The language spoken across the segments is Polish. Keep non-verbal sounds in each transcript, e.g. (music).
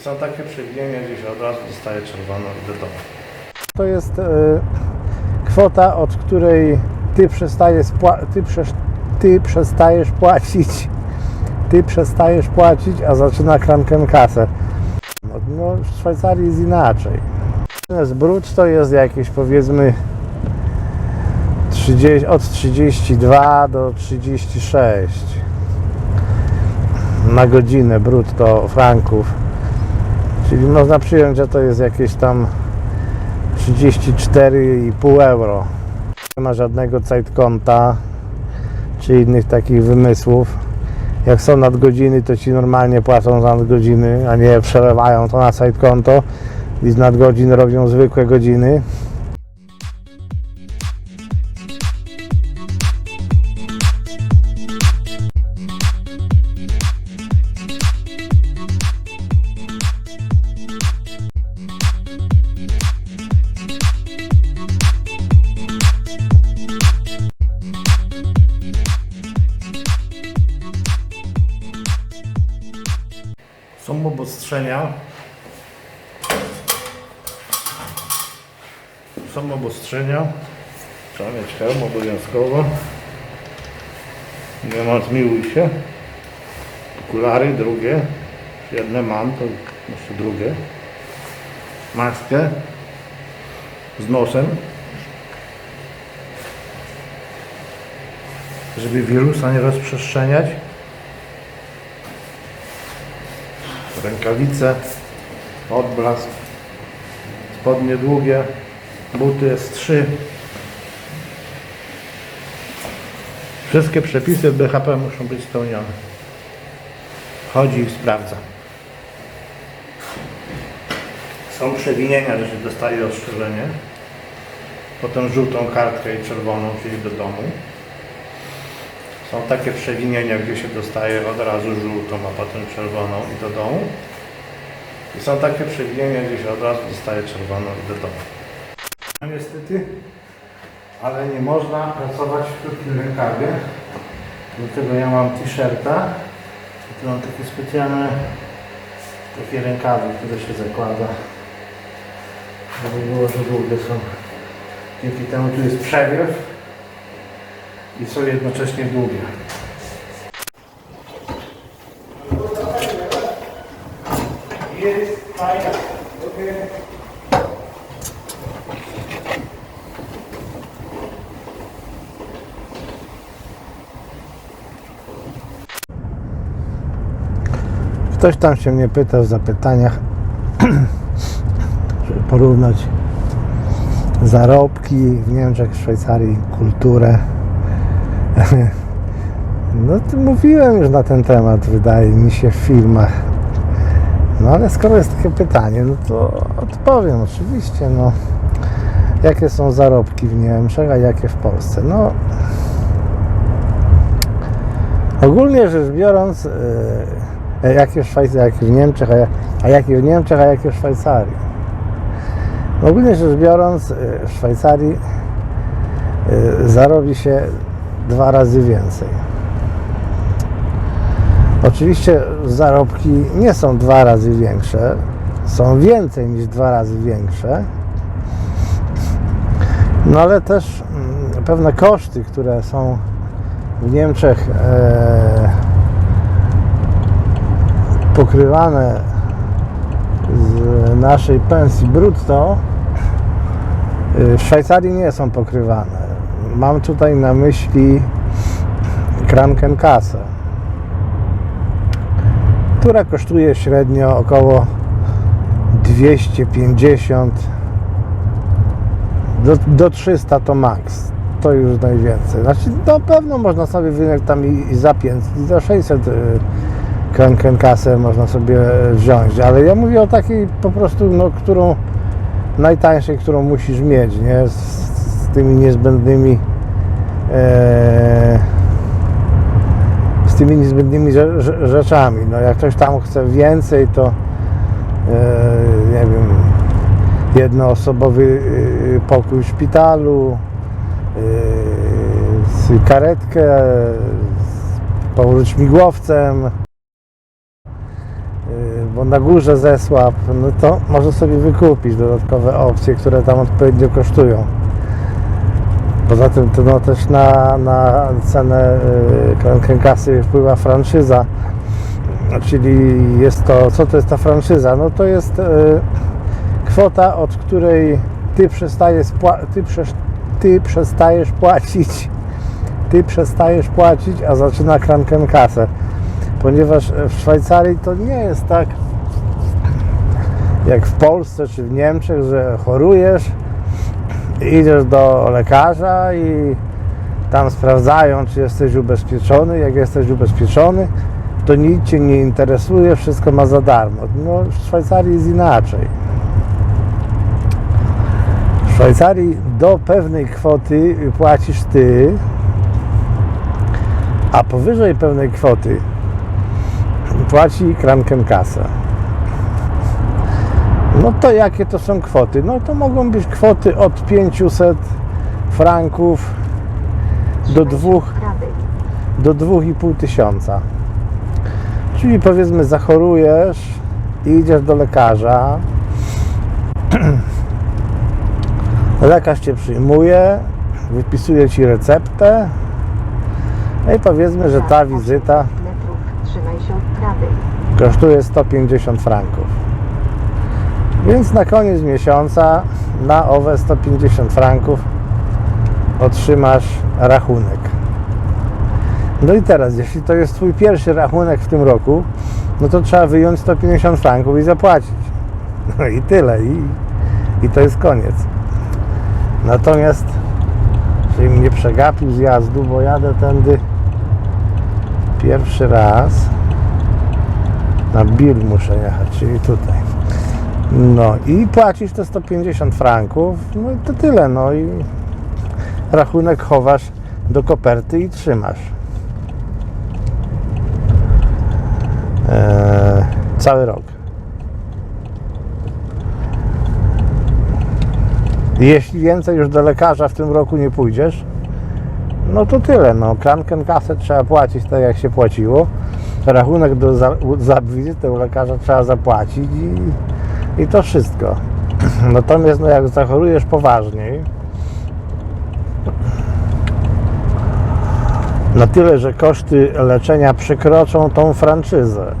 Są takie przewinienia, gdzie od razu dostaje czerwono i do domu. To jest e, kwota, od której ty przestajesz, ty, ty przestajesz płacić. Ty przestajesz płacić, a zaczyna krankę kasę. No, no, w Szwajcarii jest inaczej. Brut to jest jakieś powiedzmy 30, od 32 do 36 na godzinę brutto franków. Czyli można przyjąć, że to jest jakieś tam 34,5 euro. Nie ma żadnego konta czy innych takich wymysłów. Jak są nadgodziny, to ci normalnie płacą za nadgodziny, a nie przelewają to na konto i z nadgodzin robią zwykłe godziny. Są obostrzenia. Trzeba mieć hełm obowiązkowo. Nie ma zmiłuj się. Okulary drugie. Jedne mam, to jeszcze drugie. Maskę z nosem. Żeby wirusa nie rozprzestrzeniać. rękawice, odblask, spodnie długie, buty S3. Wszystkie przepisy BHP muszą być spełnione. Chodzi i sprawdza. Są przewinienia, że się dostaje ostrzeżenie, potem żółtą kartkę i czerwoną, czyli do domu. Są takie przewinienia, gdzie się dostaje od razu żółtą, a potem czerwoną i do domu. I są takie przewinienia, gdzie się od razu dostaje czerwoną i do domu. No niestety, ale nie można pracować w krótkim rękawie. Dlatego ja mam t-shirta. Tu mam takie specjalne takie rękawy, które się zakłada. Żeby było, że długie są. Dzięki temu tu jest przewiew i są jednocześnie długie. Jest fajna. Ktoś tam się mnie pytał w zapytaniach, (clears throat) żeby porównać zarobki w Niemczech, w Szwajcarii, kulturę. (laughs) No to mówiłem już na ten temat, wydaje mi się, w filmach. No ale skoro jest takie pytanie, no to odpowiem oczywiście, no. Jakie są zarobki w Niemczech, a jakie w Polsce? No ogólnie rzecz biorąc, yy, jakie w Szwajcarii, w Niemczech, a, jak, a jakie w Niemczech, a jakie w Szwajcarii? Ogólnie rzecz biorąc, yy, w Szwajcarii yy, zarobi się dwa razy więcej. Oczywiście zarobki nie są dwa razy większe, są więcej niż dwa razy większe. No ale też mm, pewne koszty, które są w Niemczech e, pokrywane z naszej pensji brutto, y, w Szwajcarii nie są pokrywane. Mam tutaj na myśli Krankenkasę, która kosztuje średnio około 250 do, do 300 to maks. To już najwięcej. Znaczy, na pewno można sobie wyjąć tam i, i za 500, i za 600 y, Krankenkasę można sobie wziąć, ale ja mówię o takiej po prostu, no, którą najtańszej, którą musisz mieć, nie? Z, z tymi niezbędnymi e, z tymi niezbędnymi rze- rze- rzeczami. No, jak ktoś tam chce więcej, to e, nie wiem, jednoosobowy y, pokój w szpitalu, z karetkę, powrót śmigłowcem, bo na górze zesłab, no to może sobie wykupić dodatkowe opcje, które tam odpowiednio kosztują. Poza tym to no, też na, na cenę yy, kasy wpływa franczyza, czyli jest to, co to jest ta franczyza? No to jest yy, kwota, od której ty przestajesz, ty, ty przestajesz płacić, ty przestajesz płacić, a zaczyna kasę. Ponieważ w Szwajcarii to nie jest tak jak w Polsce czy w Niemczech, że chorujesz, idziesz do lekarza i tam sprawdzają, czy jesteś ubezpieczony. Jak jesteś ubezpieczony, to nic Cię nie interesuje, wszystko ma za darmo. No, w Szwajcarii jest inaczej. W Szwajcarii do pewnej kwoty płacisz Ty, a powyżej pewnej kwoty płaci Krankenkasę. No to jakie to są kwoty? No to mogą być kwoty od 500 franków do dwóch prawej. do 2,5 tysiąca. Czyli powiedzmy zachorujesz i idziesz do lekarza. (clears throat) Lekarz cię przyjmuje, wypisuje ci receptę. No i powiedzmy, że ta wizyta kosztuje 150 franków. Więc na koniec miesiąca na owe 150 franków otrzymasz rachunek. No i teraz, jeśli to jest Twój pierwszy rachunek w tym roku, no to trzeba wyjąć 150 franków i zapłacić. No i tyle. I, i to jest koniec. Natomiast, żebym nie przegapił zjazdu, bo jadę tędy pierwszy raz, na Bil muszę jechać, czyli tutaj. No i płacisz te 150 franków, no i to tyle, no i rachunek chowasz do koperty i trzymasz. Eee, cały rok. Jeśli więcej już do lekarza w tym roku nie pójdziesz, no to tyle. No, kasę trzeba płacić tak jak się płaciło. Rachunek do, za, za wizytę u lekarza trzeba zapłacić i, i to wszystko. (clears throat) Natomiast no, jak zachorujesz poważniej, na tyle, że koszty leczenia przekroczą tą franczyzę.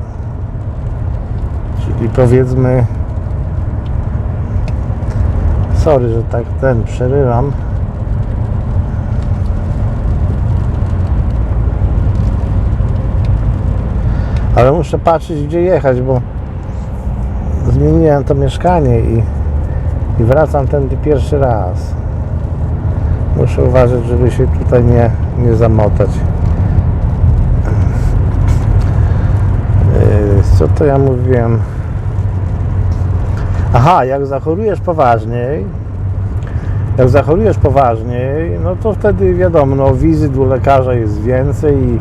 Czyli powiedzmy, sorry, że tak ten przerywam. Ale muszę patrzeć, gdzie jechać, bo zmieniłem to mieszkanie i, i wracam tędy pierwszy raz. Muszę uważać, żeby się tutaj nie, nie zamotać. Yy, Co to ja mówiłem? Aha, jak zachorujesz poważniej, jak zachorujesz poważniej, no to wtedy wiadomo, no, wizyt u lekarza jest więcej i,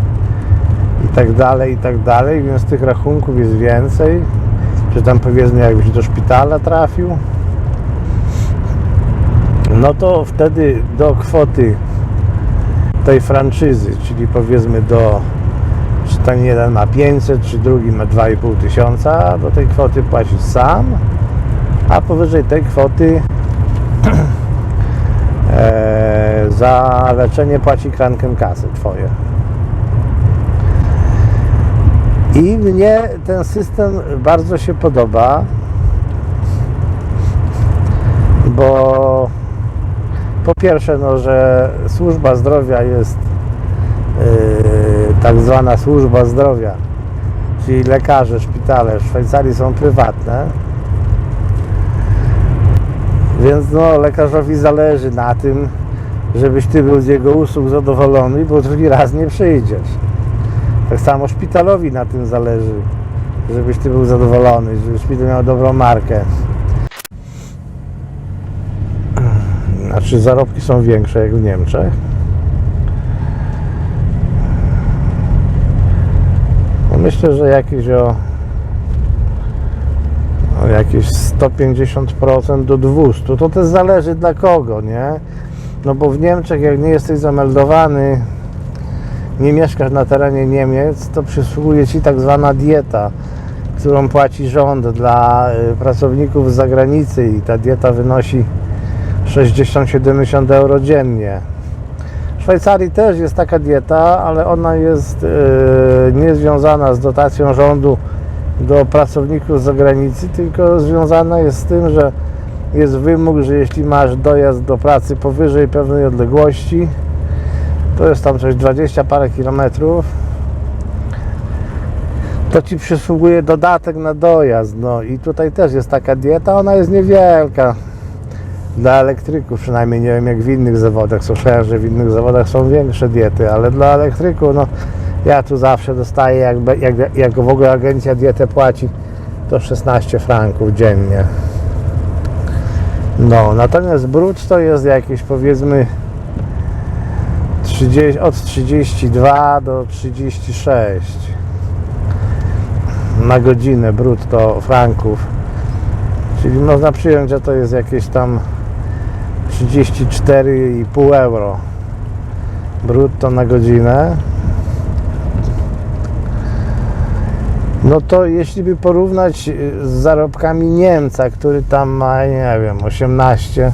i tak dalej, i tak dalej, więc tych rachunków jest więcej. Czy tam powiedzmy jakbyś do szpitala trafił, no to wtedy do kwoty tej franczyzy, czyli powiedzmy do, czy ten jeden ma 500, czy drugi ma 2,5 tysiąca, do tej kwoty płacisz sam, a powyżej tej kwoty (clears throat) e, za leczenie płaci kasy twoje. I mnie ten system bardzo się podoba, bo po pierwsze, no, że służba zdrowia jest yy, tak zwana służba zdrowia, czyli lekarze, szpitale w Szwajcarii są prywatne, więc no, lekarzowi zależy na tym, żebyś ty był z jego usług zadowolony, bo drugi raz nie przyjdziesz. Tak samo szpitalowi na tym zależy, żebyś ty był zadowolony, żeby szpital miał dobrą markę. Znaczy zarobki są większe jak w Niemczech. No myślę, że jakieś o, jakieś 150% do 200. To też zależy dla kogo, nie? No bo w Niemczech jak nie jesteś zameldowany, nie mieszkasz na terenie Niemiec, to przysługuje Ci tak zwana dieta, którą płaci rząd dla y, pracowników z zagranicy i ta dieta wynosi 60-70 euro dziennie. W Szwajcarii też jest taka dieta, ale ona jest y, niezwiązana z dotacją rządu do pracowników z zagranicy, tylko związana jest z tym, że jest wymóg, że jeśli masz dojazd do pracy powyżej pewnej odległości, to jest tam coś 20 parę kilometrów, to ci przysługuje dodatek na dojazd. No i tutaj też jest taka dieta, ona jest niewielka. Dla elektryków przynajmniej nie wiem jak w innych zawodach. Słyszałem, że w innych zawodach są większe diety, ale dla elektryków, no ja tu zawsze dostaję, jak, jak, jak w ogóle agencja dietę płaci, to 16 franków dziennie. No, natomiast brud to jest jakieś powiedzmy 30, od 32 do 36 na godzinę brutto franków. Czyli można przyjąć, że to jest jakieś tam 34,5 euro brutto na godzinę. No to jeśli by porównać y, z zarobkami Niemca, który tam ma, nie wiem, 18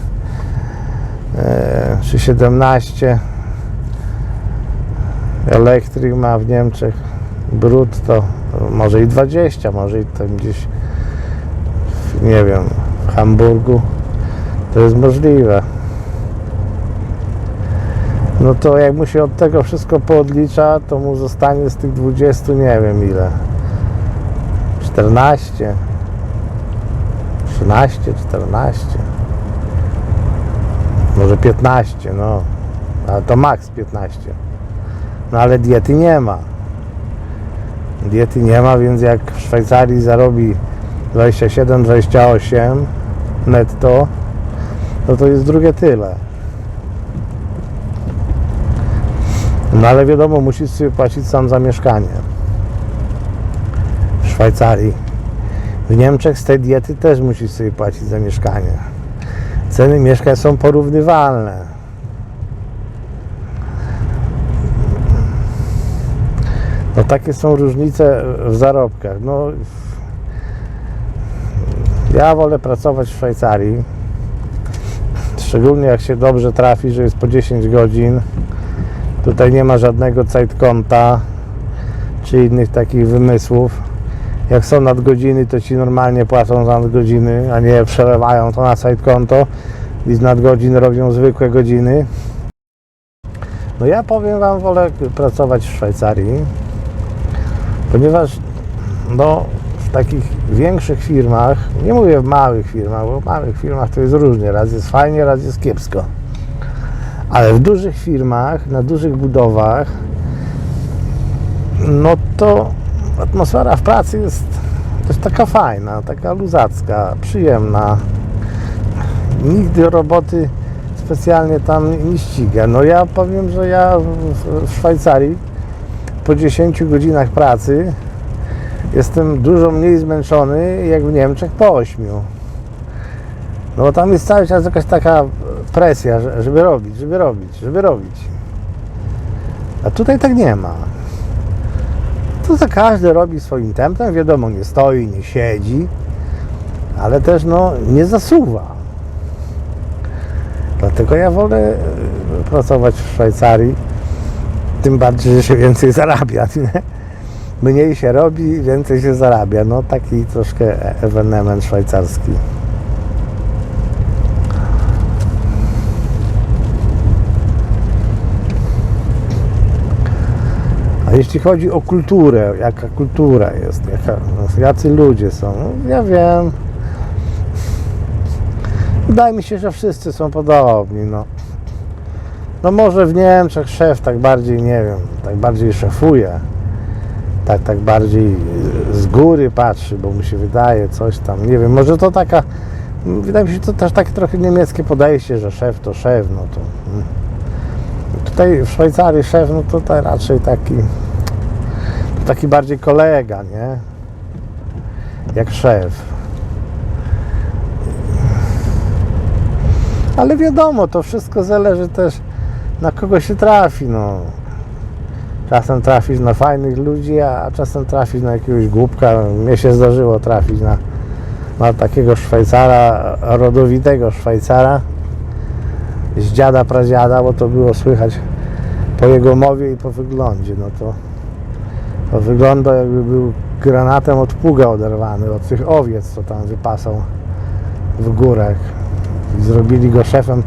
e, czy 17 elektryk ma w Niemczech brutto, może i 20, może i tam gdzieś, nie wiem, w Hamburgu, to jest możliwe. No to jak mu się od tego wszystko poodlicza, to mu zostanie z tych 20, nie wiem ile. 14, 13, 14, może 15, no, ale to maks 15. No ale diety nie ma. Diety nie ma, więc jak w Szwajcarii zarobi 27-28 netto, no to jest drugie tyle. No ale wiadomo, musisz sobie płacić sam za mieszkanie. W Szwajcarii. W Niemczech z tej diety też musisz sobie płacić za mieszkanie. Ceny mieszkań są porównywalne. No takie są różnice w zarobkach. No, ja wolę pracować w Szwajcarii. Szczególnie jak się dobrze trafi, że jest po 10 godzin. Tutaj nie ma żadnego konta czy innych takich wymysłów. Jak są nadgodziny, to ci normalnie płacą za nadgodziny, a nie przelewają to na konto i z nadgodzin robią zwykłe godziny. No ja powiem Wam, wolę pracować w Szwajcarii, ponieważ no, w takich większych firmach, nie mówię w małych firmach, bo w małych firmach to jest różnie, raz jest fajnie, raz jest kiepsko. Ale w dużych firmach, na dużych budowach, no to atmosfera w pracy jest też taka fajna, taka luzacka, przyjemna. Nigdy roboty specjalnie tam nie ściga. No ja powiem, że ja w, Szwajcarii po 10 godzinach pracy jestem dużo mniej zmęczony jak w Niemczech po 8. No bo tam jest cały czas jakaś taka presja, że- żeby robić, żeby robić, żeby robić. A tutaj tak nie ma. To za każdy robi swoim tempem, wiadomo, nie stoi, nie siedzi, ale też no nie zasuwa. Dlatego ja wolę e, pracować w Szwajcarii, tym bardziej, że się więcej zarabia. (laughs) Nie? Mniej się robi, więcej się zarabia. No taki troszkę ewenement szwajcarski. A jeśli chodzi o kulturę, jaka kultura jest, jaka, no, jacy ludzie są, no, ja wiem. Wydaje mi się, że wszyscy są podobni. No. No może w Niemczech szef tak bardziej, nie wiem, tak bardziej szefuje. Tak, tak bardziej z góry patrzy, bo mu się wydaje coś tam, nie wiem, może to taka, wydaje mi się, to też takie trochę niemieckie podejście, że szef to szef, no to... mm. Tutaj w Szwajcarii szef, no tutaj raczej taki, taki bardziej kolega, nie? Jak szef. Ale wiadomo, to wszystko zależy też na kogo się trafi, no. Czasem trafisz na fajnych ludzi, a czasem trafisz na jakiegoś głupka. Mnie się zdarzyło trafić na, na takiego Szwajcara, rodowitego Szwajcara z dziada pradziada, bo to było słychać po jego mowie i po wyglądzie. No to, to wygląda jakby był granatem od pługa oderwany, od tych owiec, co tam wypasał w górach. Zrobili go szefem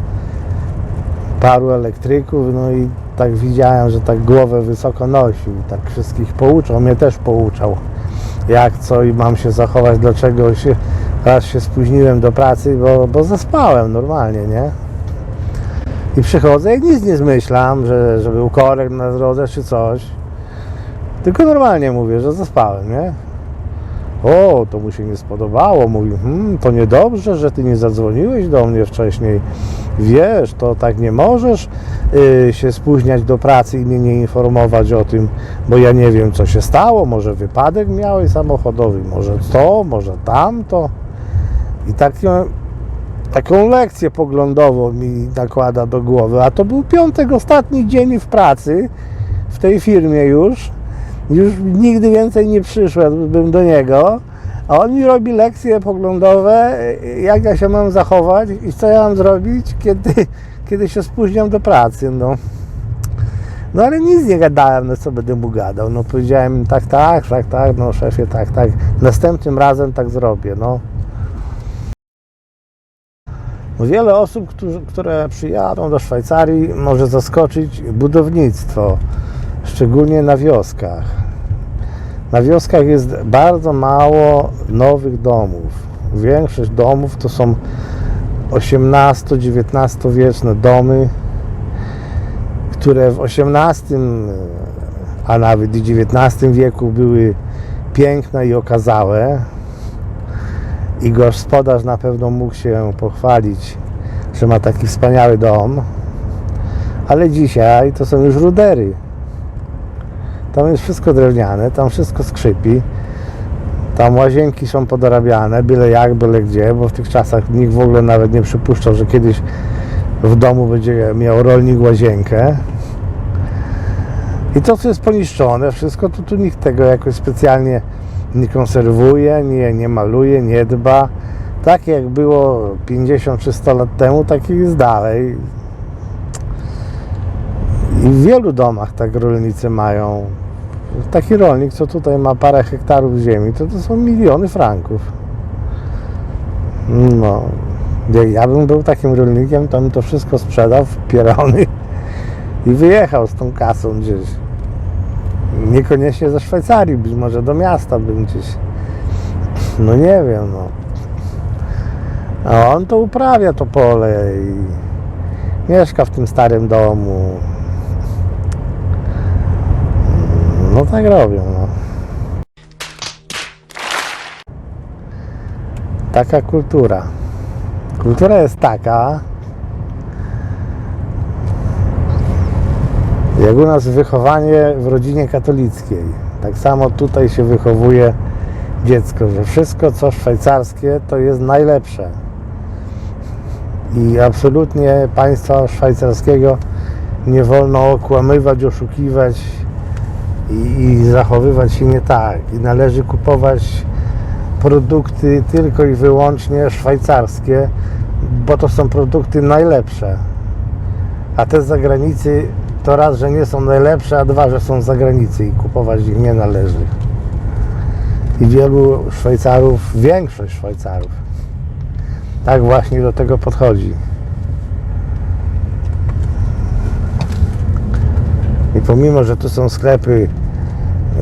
paru elektryków, no i tak widziałem, że tak głowę wysoko nosił, tak wszystkich pouczał, mnie też pouczał, jak co i mam się zachować, dlaczego się, raz się spóźniłem do pracy, bo, bo zaspałem normalnie, nie? I przychodzę i nic nie zmyślam, że, że był korek na drodze czy coś, tylko normalnie mówię, że zaspałem, nie? O, to mu się nie spodobało. Mówi, hmm, to niedobrze, że ty nie zadzwoniłeś do mnie wcześniej. Wiesz, to tak nie możesz y, się spóźniać do pracy i mnie nie informować o tym, bo ja nie wiem, co się stało. Może wypadek miałeś samochodowy, może to, może tamto. I taką, taką lekcję poglądową mi nakłada do głowy. A to był piątek, ostatni dzień w pracy w tej firmie już. Już nigdy więcej nie przyszedłbym do niego, a on mi robi lekcje poglądowe, jak ja się mam zachować i co ja mam zrobić, kiedy, kiedy się spóźniam do pracy. No. no ale nic nie gadałem, no co będę mu gadał. No powiedziałem tak, tak, tak, tak, no szefie, tak, tak. Następnym razem tak zrobię, no. No, Wiele osób, które przyjadą do Szwajcarii, może zaskoczyć budownictwo, szczególnie na wioskach. Na wioskach jest bardzo mało nowych domów. Większość domów to są XVIII-XIX wieczne domy, które w XVIII, a nawet i XIX wieku były piękne i okazałe. I gospodarz na pewno mógł się pochwalić, że ma taki wspaniały dom. Ale dzisiaj to są już rudery. Tam jest wszystko drewniane, tam wszystko skrzypi. Tam łazienki są podorabiane, byle jak, byle gdzie, bo w tych czasach nikt w ogóle nawet nie przypuszczał, że kiedyś w domu będzie miał rolnik łazienkę. I to, co jest poniszczone, wszystko, to tu nikt tego jakoś specjalnie nie konserwuje, nie, nie maluje, nie dba. Tak jak było 50 czy 100 lat temu, tak jest dalej. I w wielu domach tak rolnicy mają. Taki rolnik, co tutaj ma parę hektarów ziemi, to to są miliony franków. No, ja bym był takim rolnikiem, to bym to wszystko sprzedał w pierony i wyjechał z tą kasą gdzieś. Niekoniecznie ze Szwajcarii, być może do miasta bym gdzieś. No nie wiem, no. A on to uprawia to pole i mieszka w tym starym domu. No tak robią, no. Taka kultura. Kultura jest taka, jak u nas wychowanie w rodzinie katolickiej. Tak samo tutaj się wychowuje dziecko, że wszystko co szwajcarskie to jest najlepsze. I absolutnie państwa szwajcarskiego nie wolno okłamywać, oszukiwać i, i zachowywać się nie tak. I należy kupować produkty tylko i wyłącznie szwajcarskie, bo to są produkty najlepsze. A te z zagranicy to raz, że nie są najlepsze, a dwa, że są z zagranicy i kupować ich nie należy. I wielu Szwajcarów, większość Szwajcarów, tak właśnie do tego podchodzi. Pomimo, że tu są sklepy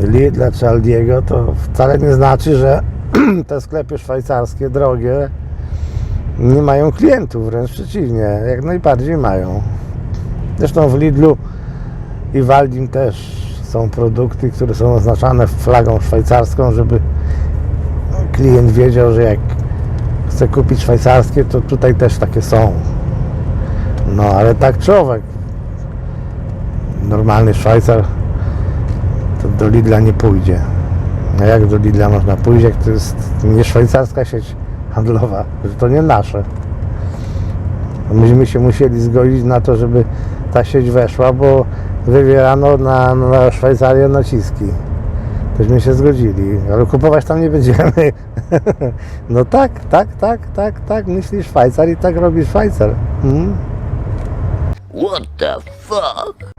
Lidla czy Aldiego, to wcale nie znaczy, że (clears throat) te sklepy szwajcarskie, drogie, nie mają klientów, wręcz przeciwnie, jak najbardziej mają. Zresztą w Lidlu i w Aldim też są produkty, które są oznaczane flagą szwajcarską, żeby klient wiedział, że jak chce kupić szwajcarskie, to tutaj też takie są. No ale tak człowiek, normalny Szwajcar, to do Lidla nie pójdzie. A jak do Lidla można pójść, jak to jest nie szwajcarska sieć handlowa, że to nie nasze. Myśmy się musieli zgodzić na to, żeby ta sieć weszła, bo wywierano na, na Szwajcarię naciski. Tośmy się zgodzili, ale kupować tam nie będziemy. (laughs) No tak, tak, tak, tak, tak, myśli Szwajcar i tak robi Szwajcar. Mm? What the fuck?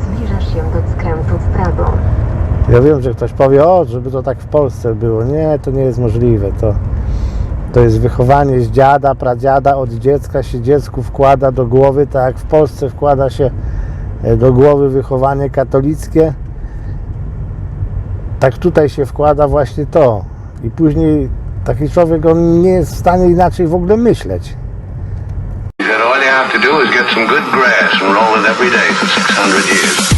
Zbliżasz się do skrętu w prawo. Ja wiem, że ktoś powie, o, żeby to tak w Polsce było. Nie, to nie jest możliwe. To, to jest wychowanie z dziada, pradziada, od dziecka się dziecku wkłada do głowy, tak jak w Polsce wkłada się e, do głowy wychowanie katolickie, tak tutaj się wkłada właśnie to. I później taki człowiek, on nie jest w stanie inaczej w ogóle myśleć. To do is get some good grass and roll it every day for 600 years.